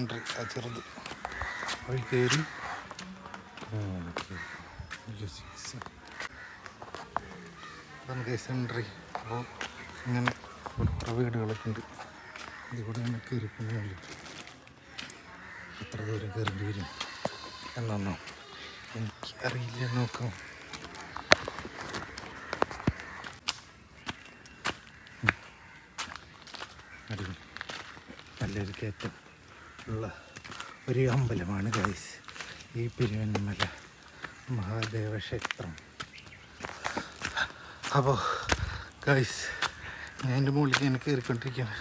Entry ആ ചെറുത്. വഴി കയറി. നമുക്ക് എൻട്രി അപ്പോൾ ഇങ്ങനെ കുറേ വീടുകളൊക്കെ ഉണ്ട്. ഇതിവിടെ ഇങ്ങനെ കയറി പോകുന്നുണ്ട് എത്ര ദൂരം കയറേണ്ടി വരും എന്നാണോ എനിക്ക് അറിയില്ല. നോക്കാം. നല്ലൊരു കയറ്റം. ഉള്ള ഒരു അമ്പലമാണ് ഗൈസ് ഈ പെരുവന്മല മഹാദേവ ക്ഷേത്രം. അപ്പോൾ ഗൈസ് ഞാൻ എന്റെ മുകളിൽ ഞാൻ കയറിക്കൊണ്ടിരിക്കുകയാണ്.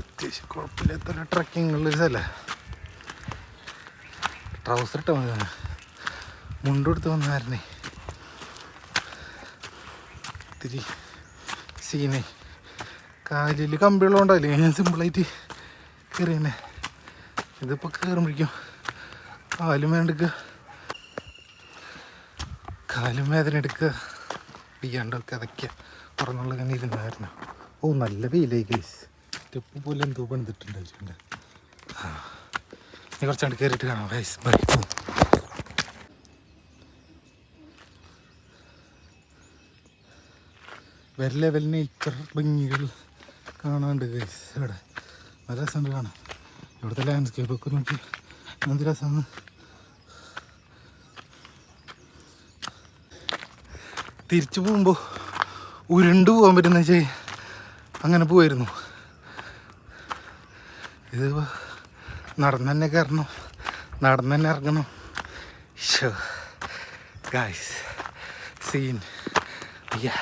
അത്യാവശ്യം കുഴപ്പമില്ലാത്തൊരു ട്രക്കിംഗ് ഉള്ളൊരു സ്ഥലമാണ് ട്രൗസർ ഇട്ട് വന്നതാണ്. മുണ്ടെടുത്ത് വന്നായിരുന്നേ ഇത്തിരി സീനെ കാലിൽ കമ്പികളുണ്ടാവില്ലേ ഞാൻ സിമ്പിളായിട്ട് കയറിയന്നെ ഇതിപ്പോൾ കയറുമ്പോഴേക്കും കാലും വേണ്ടെടുക്കുക കാലും വേദന എടുക്കുക. പിയ്യാണ്ടൊക്കെ അതൊക്കെ പുറന്നുള്ള തന്നെ ഇരുന്നായിരുന്നു. ഓ നല്ല വെയിലായി ഗൈസ് സ്റ്റെപ്പ് പോലെ എന്തോ പണിതിട്ടുണ്ടായിട്ടുണ്ട് ആ ഇനി കുറച്ചാണ്ട് കയറിയിട്ട് കാണാം. ഗൈസ് ബൈ വേറെ ലെവൽ ഇത്ര ഭംഗികൾ കാണാണ്ട് ഇവിടെ നല്ല രസമുണ്ട് കാണാൻ. ഇവിടുത്തെ ലാൻഡ്സ്കേപ്പ് ഒക്കെ നോക്കി. എന്ത് രസമാണ്. തിരിച്ചു പോകുമ്പോൾ ഉരുണ്ടു പോകാൻ പറ്റുന്ന വെച്ചാൽ അങ്ങനെ പോയിരുന്നു. ഇത് നടന്ന് തന്നെ കയറണം. നടന്ന് തന്നെ ഇറങ്ങണം. ഷോ ഗായ്സ് സീൻ യാ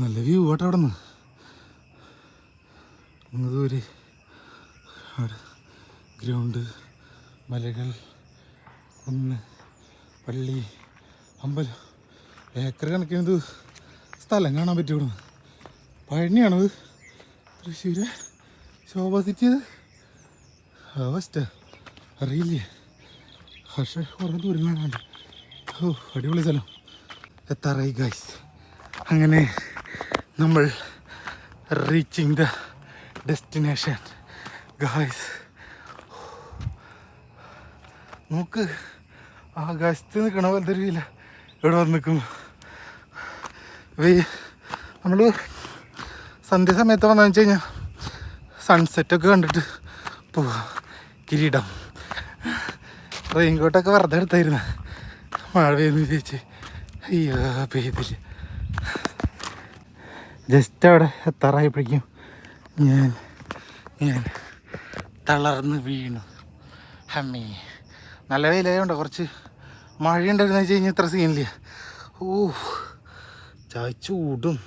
നല്ല വ്യൂ കേട്ടോ അവിടെ നിന്ന് അങ്ങ് ദൂരെ അവിടെ ഗ്രൗണ്ട് മലകൾ ഒന്ന് പള്ളി അമ്പലം. ഏക്കർ കണക്കിന് ഇത് സ്ഥലം കാണാൻ പറ്റും ഇവിടുന്ന്. പഴനിയാണത്. തൃശ്ശൂര്. ശോഭ സിറ്റി അവസ്ഥ അറിയില്ലേ? പക്ഷേ കുറേ ദൂരം കാണാണ്ട് ഓ അടിപൊളി സ്ഥലം. എത്താറായി ഗൈസ് അങ്ങനെ നമ്മൾ റീച്ചിങ് ദ ഡെസ്റ്റിനേഷൻ ഗായ്സ് നോക്ക്. ആകാശത്ത് നിൽക്കണ പോലത്തെ ഒരു ഫീല ഇവിടെ വന്ന് നിൽക്കുന്നു. നമ്മൾ സന്ധ്യ സമയത്ത് വന്നു വെച്ച് കഴിഞ്ഞാൽ സൺസെറ്റൊക്കെ കണ്ടിട്ട് പോവാം. കിരീടം. റെയിൻകോട്ടൊക്കെ വെറുതെ എടുത്തായിരുന്നു. മഴ പെയ്യുന്നു ചേച്ചി. അയ്യോ പെയ്തില്ല ജസ്റ്റ് അവിടെ എത്താറായപ്പോഴേക്കും ഞാൻ ഞാൻ തളർന്ന് വീണു. ഹമ്മി. നല്ല വെയിലായതുകൊണ്ട് കുറച്ച് മഴ ഉണ്ടായിരുന്നു വെച്ച് കഴിഞ്ഞാൽ ഇത്ര സീനില്ല. ഓ ചായ ചൂടും.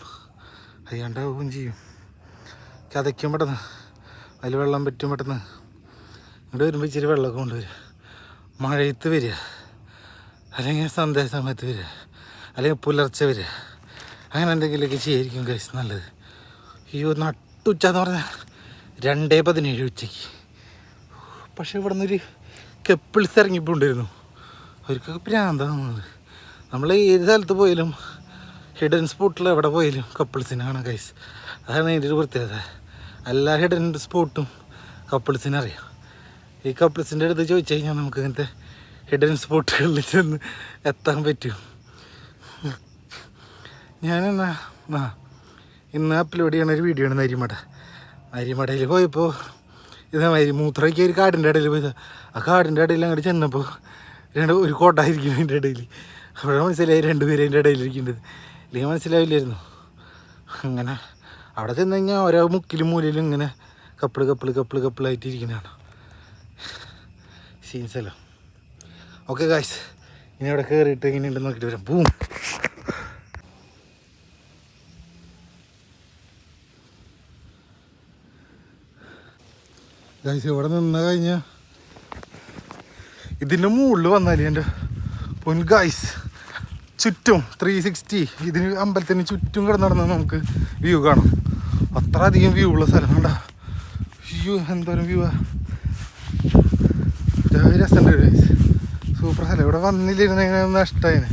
അറിയാണ്ടാവുകയും ചെയ്യും. ചതയ്ക്കും പെട്ടെന്ന്. അതിൽ വെള്ളം പറ്റും പെട്ടെന്ന്. ഇങ്ങോട്ട് വരുമ്പോൾ ഇച്ചിരി വെള്ളമൊക്കെ കൊണ്ടുവരിക മഴയത്ത് വരിക അല്ലെങ്കിൽ സന്ധ്യ സമയത്ത് വരിക അല്ലെങ്കിൽ പുലർച്ചെ വരിക അങ്ങനെ എന്തെങ്കിലുമൊക്കെ ചെയ്യായിരിക്കും ഗൈസ് നല്ലത്. അയ്യോ നട്ടുച്ച എന്ന് പറഞ്ഞാൽ രണ്ടേ പതിനേഴ് ഉച്ചയ്ക്ക്. പക്ഷെ ഇവിടെ നിന്നൊരു കപ്പിൾസ് ഇറങ്ങിപ്പോണ്ടിരുന്നു. അവർക്കൊക്കെ പ്രാന്താണ് നമ്മൾ ഏത് സ്ഥലത്ത് പോയാലും ഹിഡൻ സ്പോട്ടിൽ എവിടെ പോയാലും കപ്പിൾസിനെ കാണാം കൈസ് അതാണ് അതിന്റെ ഒരു പ്രത്യേകത. എല്ലാ ഹിഡൻ സ്പോട്ടും കപ്പിൾസിനെ അറിയാം. ഈ കപ്പിൾസിന്റെ അടുത്ത് ചോദിച്ചു കഴിഞ്ഞാൽ നമുക്ക് ഇങ്ങനത്തെ ഹിഡൻ സ്പോട്ടുകളിൽ ചെന്ന് എത്താൻ പറ്റും. ഞാനെന്നാ ആ ഇന്ന് അപ്ലോഡ് ചെയ്യണ ഒരു വീഡിയോ ആണ് നരിമട. നരിമടയിൽ പോയപ്പോൾ ഇതേമാതിരി മൂത്രയ്ക്ക് ഒരു കാടിന്റെ ഇടയിൽ പോയത്. ആ കാടിന്റെ ഇടയിൽ അങ്ങോട്ട് ചെന്നപ്പോൾ രണ്ട് ഒരു കോട്ടായിരിക്കും അതിന്റെ ഇടയിൽ അപ്പോഴാണ് മനസ്സിലായി രണ്ടുപേരും അതിന്റെ ഇടയിൽ ഇരിക്കേണ്ടത് ഇല്ലെങ്കിൽ മനസ്സിലാവില്ലായിരുന്നു. അങ്ങനെ അവിടെ ചെന്ന് കഴിഞ്ഞാൽ ഓരോ മുക്കിലും മൂലയിലും ഇങ്ങനെ കപ്പിൾ കപ്പിൾ കപ്പിൾ കപ്പിളായിട്ട് ഇരിക്കുന്നതാണ്. സീൻസല്ലോ ഓക്കെ ഗായ്സ് ഇനി അവിടെ കയറിയിട്ട് ഇങ്ങനെ ഉണ്ടെന്ന് നോക്കിയിട്ട് വരാം. പൂം ഗായ്സ് ഇവിടെ നിന്ന് കഴിഞ്ഞാൽ ഇതിന്റെ മുകളിൽ വന്നാൽ എന്റെ പൊൻ ഗൈസ് ചുറ്റും ത്രീ സിക്സ്റ്റി ഇതിന് അമ്പലത്തിന് ചുറ്റും കിടന്നിടന്ന് നമുക്ക് വ്യൂ കാണാം. അത്ര അധികം വ്യൂ ഉള്ള സ്ഥലം കണ്ട വ്യൂ എന്തോരം വ്യൂ രസമുണ്ട് ഗൈസ്. സൂപ്പർ സ്ഥലം. ഇവിടെ വന്നില്ലിരുന്നെങ്കിൽ നഷ്ടമായിന്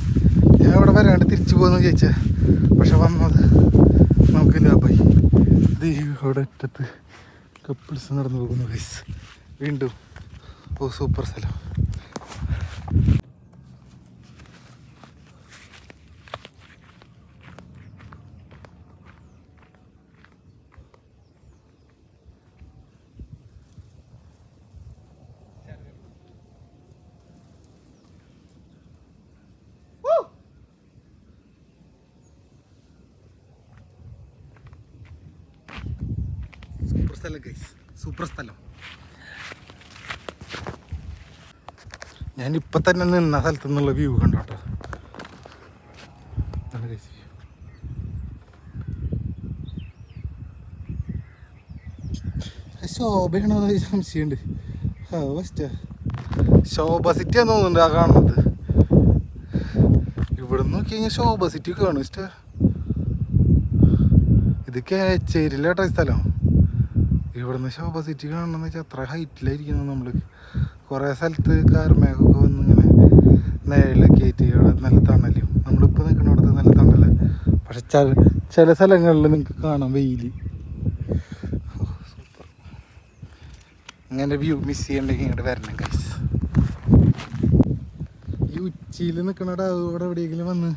ഞാൻ ഇവിടെ വരാണ്ട് തിരിച്ചു പോകുന്നു ചോദിച്ചേ പക്ഷെ വന്നത് നമുക്ക് ലാഭമായി ഇവിടെ അറ്റത്ത് കപ്പിൾസ് നടന്നു പോകുന്നു ഗൈസ് വീണ്ടും. ഓ സൂപ്പർ സ്ഥലം. സ്ഥലം ഗൈസ് സൂപ്പർ സ്ഥലം. ഇപ്പൊ തന്നെ നിന്ന സ്ഥലത്തു നിന്നുള്ള വ്യൂ കണ്ടോട്ടോ view. ശോഭയാണോ എന്ന് സംശയമുണ്ട്. ശോഭ സിറ്റി ആണെന്ന് തോന്നുന്നുണ്ട് ആ കാണുന്നത്. ഇവിടെ നോക്കി കഴിഞ്ഞാൽ ശോഭ സിറ്റി കാണും ഇഷ്ട ഇത് കേച്ചേരിയിലാട്ടോ ഈ സ്ഥലം. ഇവിടുന്ന് ശോഭ സിറ്റി കാണണമെന്ന് വെച്ചാൽ അത്ര ഹൈറ്റിലായിരിക്കുന്നു നമ്മൾ കുറേ സ്ഥലത്ത് കാർമേഘമൊക്കെ വന്ന് ഇങ്ങനെ നേരിലൊക്കെ ആയിട്ട് ഇവിടെ നല്ല തണലും. നമ്മളിപ്പോൾ നിൽക്കുന്നിടത്ത് നല്ല തണല. പക്ഷെ ചില ചില സ്ഥലങ്ങളിൽ നിങ്ങൾക്ക് കാണാം വെയിൽ ഇങ്ങനെ വ്യൂ മിസ് ചെയ്യണ്ടെങ്കിൽ ഇങ്ങോട്ട് വരണം ഗൈസ് ഈ ഉച്ചയിൽ നിൽക്കണട അവിടെ എവിടെയെങ്കിലും വന്ന്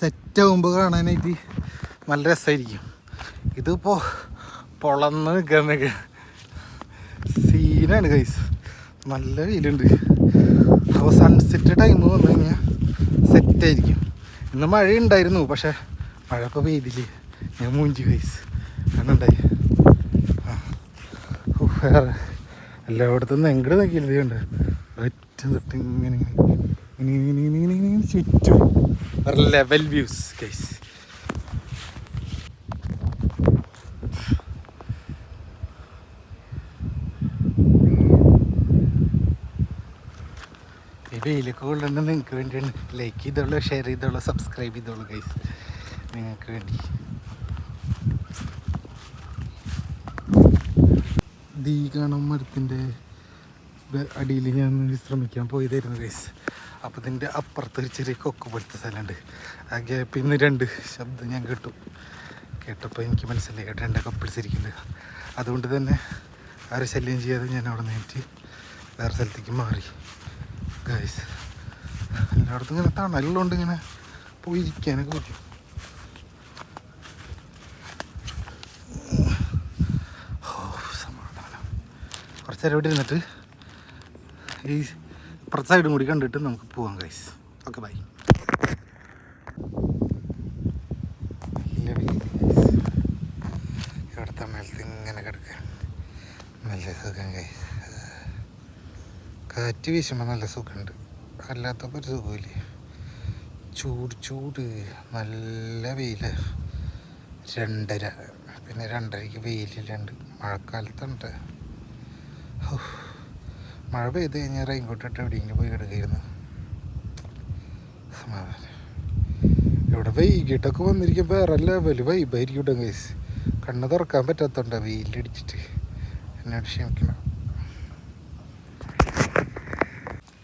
സെറ്റ് ആകുമ്പോൾ കാണാനായിട്ട് നല്ല രസമായിരിക്കും ഇതിപ്പോൾ പൊളന്ന് നിൽക്കുന്ന സീനാണ് ഗൈസ് നല്ല വെയിലുണ്ട്. അപ്പോൾ സൺസെറ്റ് ടൈം വന്നു കഴിഞ്ഞാൽ സെറ്റായിരിക്കും ഇന്ന് മഴ ഉണ്ടായിരുന്നു പക്ഷേ മഴ ഇപ്പോൾ പെയ്തില്ലേ? ഞാൻ മൂഞ്ചി ആ. ഓ, വേറെ. എല്ലായിടത്തും എങ്ങോട്ട് നോക്കിയില്ലേ ഒറ്റ തൊട്ട് ഇങ്ങനെ ഇങ്ങനെ ഇങ്ങനെ ഇങ്ങനെ ഇങ്ങനെ ചുറ്റും. ലെവൽ വ്യൂസ് ഗൈസ് ഈ വെയിലൊക്കെ കൊള്ളുന്നത് നിങ്ങൾക്ക് വേണ്ടിയാണ്. ലൈക്ക് ചെയ്തോളൂ ഷെയർ ചെയ്തോളൂ സബ്സ്ക്രൈബ് ചെയ്തോളൂ ഗൈസ് നിങ്ങൾക്ക് വേണ്ടി. ദീ കാണാൻ മരത്തിന്റെ അടിയിൽ ഞാൻ വിശ്രമിക്കാൻ പോയതായിരുന്നു ഗൈസ് അപ്പോൾ ഇതിന്റെ അപ്പുറത്ത് ഒരു ചെറിയ കൊക്ക് പോലത്തെ സ്ഥലമുണ്ട്. ആ ഗ്യാപ്പിൽ നിന്ന് രണ്ട് ശബ്ദം ഞാൻ കേട്ടു. കേട്ടപ്പോൾ എനിക്ക് മനസ്സിലായി. രണ്ട് കപ്പിൾസ് ഇരിക്കുന്നുണ്ട്. അതുകൊണ്ട് തന്നെ ആരും ശല്യം ചെയ്യാതെ ഞാൻ അവിടെ നിന്നിട്ട് വേറെ സ്ഥലത്തേക്ക് മാറി. ഗൈസ് എല്ലായിടത്തും ഇങ്ങനെ തണലുണ്ട് ഇങ്ങനെ പോയിരിക്കാനൊക്കെ പറ്റും. കുറച്ച് നേരം ഇവിടെ ഇരുന്നിട്ട് ഈ ഇപ്പുറത്തെ കൂടി കണ്ടിട്ട് നമുക്ക് പോവാം ഗൈസ് ഓക്കെ ബൈ ഇവിടുത്തെ മേലത്ത് ഇങ്ങനെ കിടക്കാൻ. മെല്ലെ സുഖം ഗൈസ് കാറ്റ് വീശുമ്പോൾ നല്ല സുഖമുണ്ട് അല്ലാത്തപ്പോൾ ഒരു സുഖമില്ലേ ചൂട് ചൂട്. നല്ല വെയിൽ രണ്ടര. പിന്നെ രണ്ടരയ്ക്ക് വെയിലിലുണ്ട് മഴക്കാലത്തുണ്ട്. മഴ പെയ്ത് കഴിഞ്ഞാൽ റെയിൻകോട്ടിട്ട് എവിടെയെങ്കിലും പോയി കിടക്കായിരുന്നു. സമാധാനം. ഇവിടെ വൈകിട്ടൊക്കെ വന്നിരിക്കും. വേറെ ലെവൽ വൈബായിരിക്കും കേട്ടോ കണ്ണ് തുറക്കാൻ പറ്റാത്തോണ്ട വെയിലടിച്ചിട്ട്. എന്നോട് ക്ഷമിക്കണം.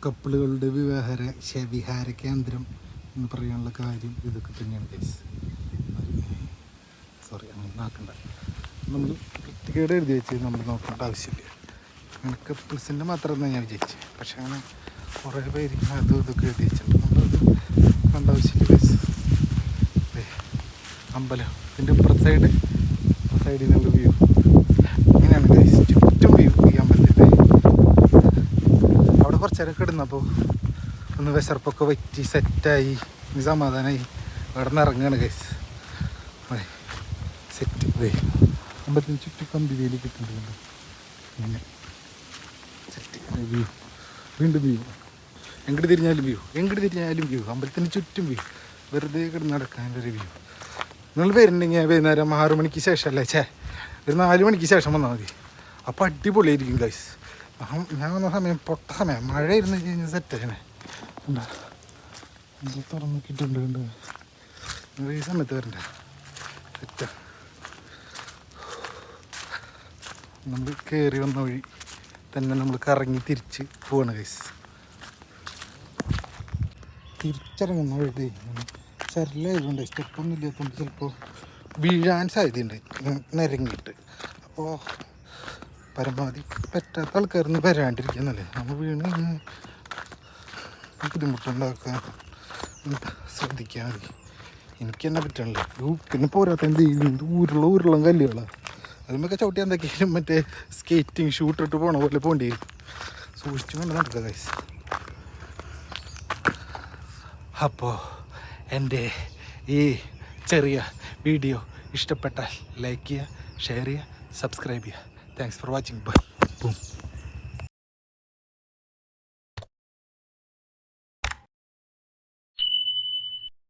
കപ്പിളുകളുടെ വിവാഹര വിഹാര കേന്ദ്രം എന്ന് പറയാനുള്ള കാര്യം ഇതൊക്കെ തന്നെയാണ് ഗൈസ് സോറി അങ്ങനെ നോക്കണ്ട നമ്മൾ വൃത്തികേട് എഴുതി വെച്ച് നമ്മൾ നോക്കേണ്ട ആവശ്യമില്ല. അങ്ങനെ കപ്പിൾസിന്റെ മാത്രമെന്നാണ് ഞാൻ വിചാരിച്ചത് പക്ഷേ അങ്ങനെ കുറേ പേര് അതും ഇതൊക്കെ എഴുതി വെച്ചിട്ടുണ്ട്. നമ്മളത് കണ്ട ആവശ്യമില്ല ഗൈസ് അമ്പലം. ഇതിന്റെ ഇപ്പുറത്തെ സൈഡ് സൈഡിൽ നിന്നുള്ള വ്യൂ ഇങ്ങനെയാണ് ഗൈസ് ചുറ്റും വ്യൂ അവിടെ കുറച്ച് കിടന്നപ്പോൾ ഒന്ന് വിശർപ്പൊക്കെ വറ്റി സെറ്റായി. സമാധാനമായി അവിടെ നിന്ന് ഇറങ്ങുകയാണ് ഗൈസ് സെറ്റ് വേ അമ്പലത്തിന് ചുറ്റും കമ്പി വേലി കിട്ടുന്നുണ്ട്. സെറ്റ് വ്യൂ വീണ്ടും വ്യൂ എങ്ങോട്ട് തിരിഞ്ഞാലും വ്യൂ എങ്ങോട്ട് തിരിഞ്ഞാലും വ്യൂ അമ്പലത്തിന് ചുറ്റും വ്യൂ വെറുതെ കിടന്ന് നടക്കാന്റെ ഒരു വ്യൂ നിങ്ങൾ വരുന്നുണ്ടെങ്കിൽ വൈകുന്നേരം ആറു മണിക്ക് ശേഷം അല്ലേ? ചേ ഒരു നാല് മണിക്ക് ശേഷം വന്നാൽ മതി. അപ്പോൾ അടിപൊളിയായിരിക്കും ഗൈസ് ഞാൻ വന്ന സമയം പൊട്ട സമയം. മഴ ഇരുന്ന് കഴിഞ്ഞാൽ സെറ്റാണ് എന്താ? ഇത് നോക്കിയിട്ടുണ്ട് കണ്ട്? ഈ സമയത്ത് വരണ്ട? സെറ്റാ നമ്മൾ കയറി വന്ന വഴി തന്നെ നമ്മൾ കറങ്ങി തിരിച്ച് പോവാണ് കൈസ് തിരിച്ചിറങ്ങുന്ന വഴി ചരലായതുകൊണ്ട് സ്റ്റെപ്പൊന്നും ഇല്ലാത്തതുകൊണ്ട് ചിലപ്പോൾ വീഴാൻ സാധ്യതയുണ്ട്. നിരങ്ങിയിട്ട്. അപ്പോൾ പരമാവധി പറ്റാത്ത ആൾക്കാരൊന്നും വരാണ്ടിരിക്കുന്നല്ലേ? നമ്മൾ വീണ് ബുദ്ധിമുട്ടുണ്ടാക്കാൻ ശ്രദ്ധിക്കാൻ മതി. എനിക്ക് തന്നെ പറ്റണല്ലോ. പിന്നെ പോരാത്ത എന്ത് ചെയ്യും? ഊരുള്ള ഊരുള്ള കല്ലുകളാണ് അതുമൊക്കെ ചവിട്ടി എന്തൊക്കെയാലും മറ്റേ സ്കേറ്റിംഗ് ഷൂട്ട് ഇട്ട് പോണ പോലെ പോകേണ്ടി വരും സൂക്ഷിച്ചു കൊണ്ട് നടക്കുക ഗൈസ് അപ്പോൾ എന്റെ ഈ ചെറിയ വീഡിയോ ഇഷ്ടപ്പെട്ടാൽ ലൈക്ക് ചെയ്യുക ഷെയർ ചെയ്യുക സബ്സ്ക്രൈബ് ചെയ്യുക. Thanks for watching bye boom